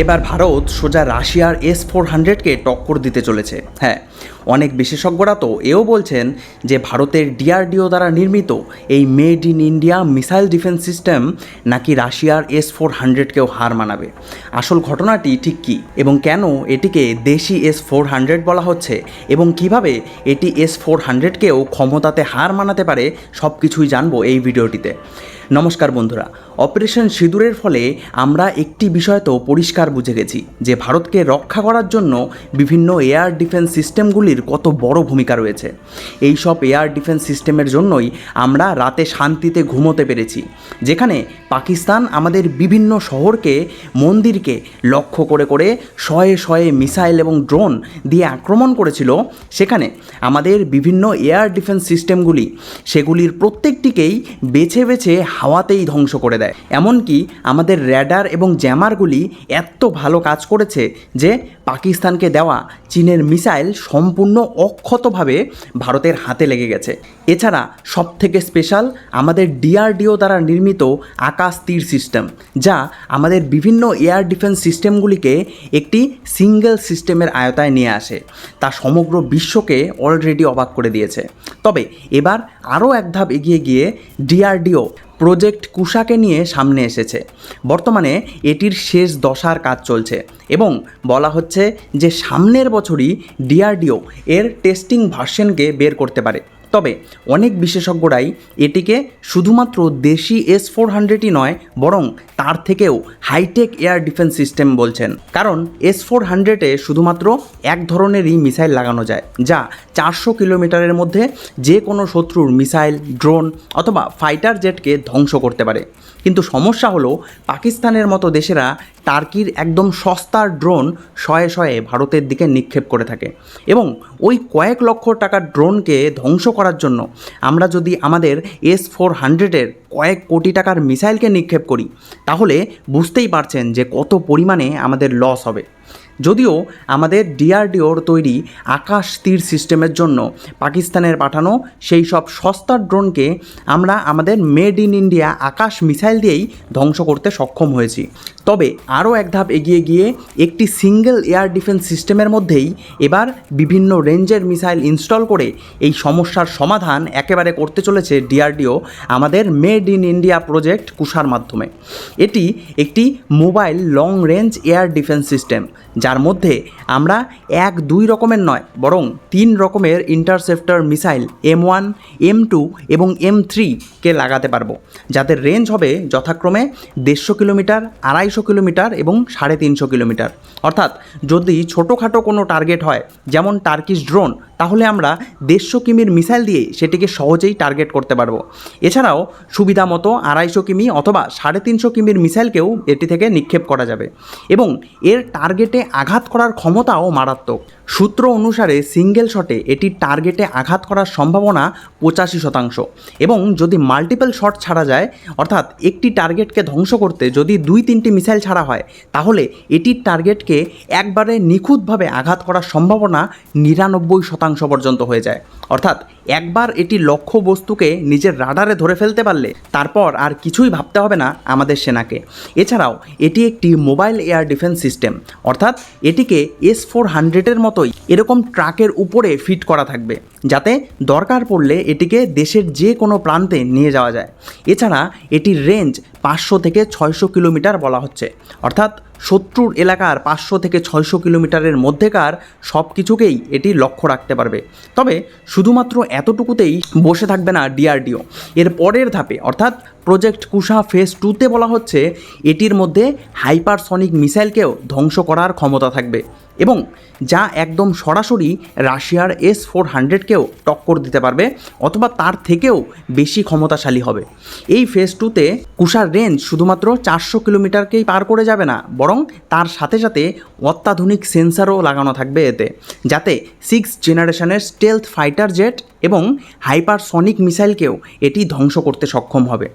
এবার ভারত সোজা রাশিয়ার এস ফোর হান্ড্রেডকে টক্কর দিতে চলেছে। হ্যাঁ অনেক বিশেষজ্ঞরা তো এও বলছেন যে ভারতের ডিআরডিও দ্বারা নির্মিত এই made in India missile defence system নাকি রাশিয়ার এস ফোর হান্ড্রেডকেও হার মানাবে। আসল ঘটনাটি ঠিক কী এবং কেন এটিকে দেশি এস ফোর হান্ড্রেড বলা হচ্ছে এবং কীভাবে এটি এস ফোর হান্ড্রেডকেও ক্ষমতাতে হার মানাতে পারে সব কিছুই জানব এই ভিডিওটিতে। নমস্কার বন্ধুরা, অপারেশন সিঁদুরের ফলে আমরা একটি বিষয় তো পরিষ্কার বুঝে গেছি যে ভারতকে রক্ষা করার জন্য বিভিন্ন এয়ার ডিফেন্স সিস্টেমগুলির কত বড় ভূমিকা রয়েছে। এই সব এয়ার ডিফেন্স সিস্টেমের জন্যই আমরা রাতে শান্তিতে ঘুমোতে পেরেছি, যেখানে পাকিস্তান আমাদের বিভিন্ন শহরকে, মন্দিরকে লক্ষ্য করে করে শয়ে শয়ে মিসাইল এবং ড্রোন দিয়ে আক্রমণ করেছিল। সেখানে আমাদের বিভিন্ন এয়ার ডিফেন্স সিস্টেমগুলি সেগুলির প্রত্যেকটিকেই বেছে বেছে হাওয়াতেই ধ্বংস করে দেয়। এমনকি আমাদের র্যাডার এবং জ্যামারগুলি এত ভালো কাজ করেছে যে পাকিস্তানকে দেওয়া চীনের মিসাইল সম্পূর্ণ অক্ষতভাবে ভারতের হাতে লেগে গেছে। এছাড়া সবথেকে স্পেশাল আমাদের ডিআরডিও দ্বারা নির্মিত আকাশ তীর সিস্টেম, যা আমাদের বিভিন্ন এয়ার ডিফেন্স সিস্টেমগুলিকে একটি সিঙ্গেল সিস্টেমের আয়তায় নিয়ে আসে। তা সমগ্র বিশ্বকে অলরেডি অবাক করে দিয়েছে। তবে এবার আরও এক ধাপ এগিয়ে গিয়ে ডিআরডিও প্রজেক্ট কুশাকে নিয়ে সামনে এসেছে। বর্তমানে এটির শেষ দশার কাজ চলছে এবং বলা হচ্ছে যে সামনের বছরই ডিআরডিও এর টেস্টিং ভার্সনকে বের করতে পারে। তবে অনেক বিশেষজ্ঞরাই এটিকে শুধুমাত্র দেশি এস ফোর হান্ড্রেডই নয়, বরং তার থেকেও হাইটেক এয়ার ডিফেন্স সিস্টেম বলছেন। কারণ এস ফোর হান্ড্রেডে শুধুমাত্র এক ধরনেরই মিসাইল লাগানো যায়, যা চারশো কিলোমিটারের মধ্যে যে কোনো শত্রুর মিসাইল ড্রোন অথবা ফাইটার জেটকে ধ্বংস করতে পারে। কিন্তু সমস্যা হলো, পাকিস্তানের মতো দেশেরা টার্কির একদম সস্তার ড্রোন শয়ে শয়ে ভারতের দিকে নিক্ষেপ করে থাকে। এবং ওই কয়েক লক্ষ টাকার ড্রোনকে ধ্বংস করার জন্য আমরা যদি আমাদের এস ফোর হান্ড্রেডের কয়েক কোটি টাকার মিসাইলকে নিক্ষেপ করি, তাহলে বুঝতেই পারছেন যে কত পরিমাণে আমাদের লস হবে। যদিও আমাদের ডিআরডিওর তৈরি আকাশ তীর সিস্টেমের জন্য পাকিস্তানের পাঠানো সেই সব সস্তার ড্রোনকে আমরা আমাদের made in India Akash missile দিয়েই ধ্বংস করতে সক্ষম হয়েছি। তবে আরও এক ধাপ এগিয়ে গিয়ে একটি সিঙ্গেল এয়ার ডিফেন্স সিস্টেমের মধ্যেই এবার বিভিন্ন রেঞ্জের মিসাইল ইনস্টল করে এই সমস্যার সমাধান একেবারে করতে চলেছে ডিআরডিও, আমাদের মেড ইন ইন্ডিয়া প্রজেক্ট কুষার মাধ্যমে। এটি একটি mobile long range air defence system, যার মধ্যে আমরা এক দুই রকমের নয়, বরং তিন রকমের interceptor missile M one, M two এবং এম থ্রিকে লাগাতে পারব, যাদের রেঞ্জ হবে যথাক্রমে দেড়শো কিলোমিটার আড়াইশো কিলোমিটার এবং সাড়ে তিনশো কিলোমিটার। অর্থাৎ যদি ছোটোখাটো কোনো টার্গেট হয়, যেমন টার্কিশ ড্রোন তাহলে আমরা দেড়শো কিমির মিসাইল দিয়ে সেটিকে সহজেই টার্গেট করতে পারব। এছাড়াও সুবিধা মতো আড়াইশো কিমি অথবা সাড়ে তিনশো কিমির মিসাইলকেও এটি থেকে নিক্ষেপ করা যাবে। এবং এর টার্গেটে আঘাত করার ক্ষমতাও মারাত্মক। সূত্র অনুসারে সিঙ্গেল শটে এটি টার্গেটে আঘাত করার সম্ভাবনা পঁচাশি শতাংশ। এবং যদি মাল্টিপল শট ছাড়া যায়, অর্থাৎ একটি টার্গেটকে ধ্বংস করতে যদি দুই তিনটি মিসাইল ছাড়া হয়। তাহলে এটির টার্গেটকে একবারে নিখুঁতভাবে আঘাত করার সম্ভাবনা নিরানব্বই শতাংশ পর্যন্ত হয়ে যায়। অর্থাৎ একবার এটি লক্ষ্য বস্তুকে নিজের রাডারে ধরে ফেলতে পারলে তারপর আর কিছুই ভাবতে হবে না আমাদের সেনাকে। এছাড়াও এটি একটি মোবাইল এয়ার ডিফেন্স সিস্টেম। অর্থাৎ এটিকে এস ফোর হান্ড্রেডের মতোই এরকম ট্রাকের উপরে ফিট করা থাকবে, যাতে দরকার পড়লে এটিকে দেশের যে কোনো প্রান্তে নিয়ে যাওয়া যায়। এছাড়া এটির রেঞ্জ পাঁচশো থেকে ছয়শো কিলোমিটার বলা হচ্ছে। অর্থাৎ শত্রুর এলাকার পাঁচশো থেকে ছয়শো কিলোমিটারের মধ্যেকার সব কিছুকেই এটি লক্ষ্য রাখতে পারবে। তবে শুধুমাত্র এতটুকুতেই বসে থাকবে না ডিআরডিও। এর পরের ধাপে, অর্থাৎ প্রজেক্ট কুশা ফেস টুতে বলা হচ্ছে, এটির মধ্যে হাইপারসনিক মিসাইলকেও ধ্বংস করার ক্ষমতা থাকবে। এবং যা একদম সরাসরি রাশিয়ার এস ফোর হান্ড্রেডকেও টক্কর দিতে পারবে অথবা তার থেকেও বেশি ক্ষমতাশালী হবে। এই ফেজ টুতে কুষার রেঞ্জ শুধুমাত্র চারশো কিলোমিটারকেই পার করে যাবে না, বরং তার সাথে সাথে অত্যাধুনিক সেন্সারও লাগানো থাকবে এতে, যাতে সিক্স জেনারেশনের স্টেলথ ফাইটার জেট এবং হাইপারসনিক মিসাইলকেও এটি ধ্বংস করতে সক্ষম হবে।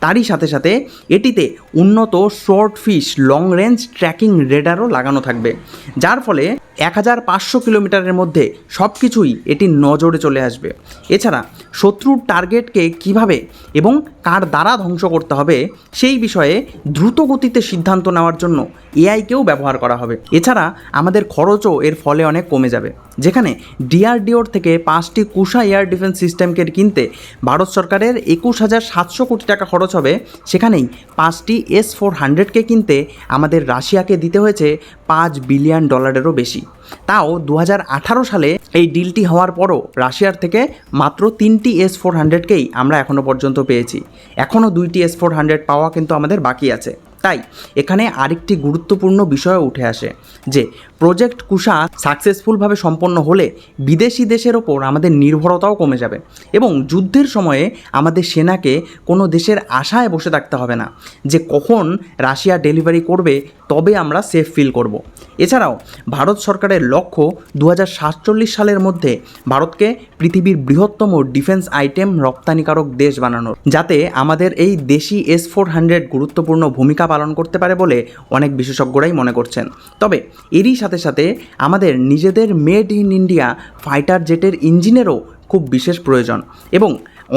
তারই সাথে সাথে এটিতে উন্নত শর্ট ফিশ লং রেঞ্জ ট্র্যাকিং রেডারও লাগানো থাকবে। যার ফলে এক হাজার পাঁচশো কিলোমিটারের মধ্যে সব কিছুই এটি নজরে চলে আসবে। এছাড়া শত্রুর টার্গেটকে কীভাবে এবং কার দ্বারা ধ্বংস করতে হবে সেই বিষয়ে দ্রুত গতিতে সিদ্ধান্ত নেওয়ার জন্য এআইকেও ব্যবহার করা হবে। এছাড়া আমাদের খরচও এর ফলে অনেক কমে যাবে। যেখানে ডিআরডিওর থেকে পাঁচটি কুষা এয়ার ডিফেন্স সিস্টেমকে কিনতে ভারত সরকারের একুশ হাজার সাতশো কোটি টাকা খরচ হবে, সেখানেই পাঁচটি এস ফোর হান্ড্রেডকে কিনতে আমাদের রাশিয়াকে দিতে হয়েছে পাঁচ বিলিয়ন ডলারেরও বেশি। তাও দু হাজার আঠারো সালে এই ডিলটি হওয়ার পরও রাশিয়ার থেকে মাত্র তিনটি এস ফোর হান্ড্রেডকেই আমরা এখনও পর্যন্ত পেয়েছি এখনও দুইটি এস ফোর হান্ড্রেড পাওয়া কিন্তু আমাদের বাকি আছে তাই এখানে আরেকটি গুরুত্বপূর্ণ বিষয় উঠে আসে যে, প্রজেক্ট কুষা সাকসেসফুলভাবে সম্পন্ন হলে বিদেশি দেশের ওপর আমাদের নির্ভরতাও কমে যাবে এবং যুদ্ধের সময়ে আমাদের সেনাকে কোনো দেশের আশায় বসে থাকতে হবে না যে, কখন রাশিয়া ডেলিভারি করবে তবে আমরা সেফ ফিল করব। এছাড়াও ভারত সরকারের লক্ষ্য দু সাতচল্লিশ সালের মধ্যে ভারতকে পৃথিবীর বৃহত্তম ডিফেন্স আইটেম রপ্তানিকারক দেশ বানানোর, যাতে আমাদের এই দেশি এস ফোর হান্ড্রেড গুরুত্বপূর্ণ ভূমিকা পালন করতে পারে বলে অনেক বিশেষজ্ঞরাই মনে করছেন। তবে এরই সাথে সাথে আমাদের নিজেদের মেড ইন ইন্ডিয়া ফাইটার জেটের ইঞ্জিনেরও খুব বিশেষ প্রয়োজন এবং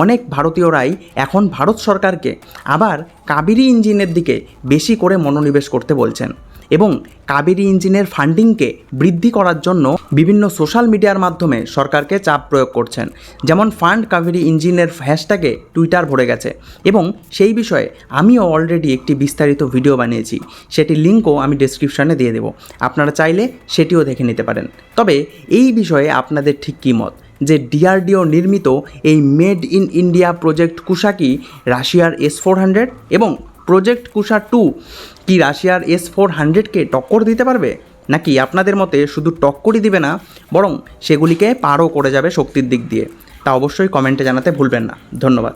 অনেক ভারতীয়রাই এখন ভারত সরকারকে আবার কাবেরী ইঞ্জিনের দিকে বেশি করে মনোনিবেশ করতে বলছেন। এবং কাবেরী ইঞ্জিনের ফান্ডিংকে বৃদ্ধি করার জন্য বিভিন্ন সোশ্যাল মিডিয়ার মাধ্যমে সরকারকে চাপ প্রয়োগ করছেন। যেমন ফান্ড কাবেরী ইঞ্জিনের হ্যাশট্যাগে টুইটার ভরে গেছে এবং সেই বিষয়ে আমিও অলরেডি একটি বিস্তারিত ভিডিও বানিয়েছি। সেটি লিঙ্কও আমি ডিসক্রিপশানে দিয়ে দেবো। আপনারা চাইলে সেটিও দেখে নিতে পারেন। তবে এই বিষয়ে আপনাদের ঠিক কী মত? যে ডিআরডিও নির্মিত এই মেড ইন ইন্ডিয়া প্রজেক্ট কুশাকি রাশিয়ার এস ফোর হান্ড্রেড এবং প্রজেক্ট কুষা টু কি রাশিয়ার এস ফোর হান্ড্রেডকে টক্কর দিতে পারবে? নাকি আপনাদের মতে শুধু টক্করই দিবে না, বরং সেগুলিকে পারও করে যাবে শক্তির দিক দিয়ে? তা অবশ্যই কমেন্টে জানাতে ভুলবেন না। ধন্যবাদ।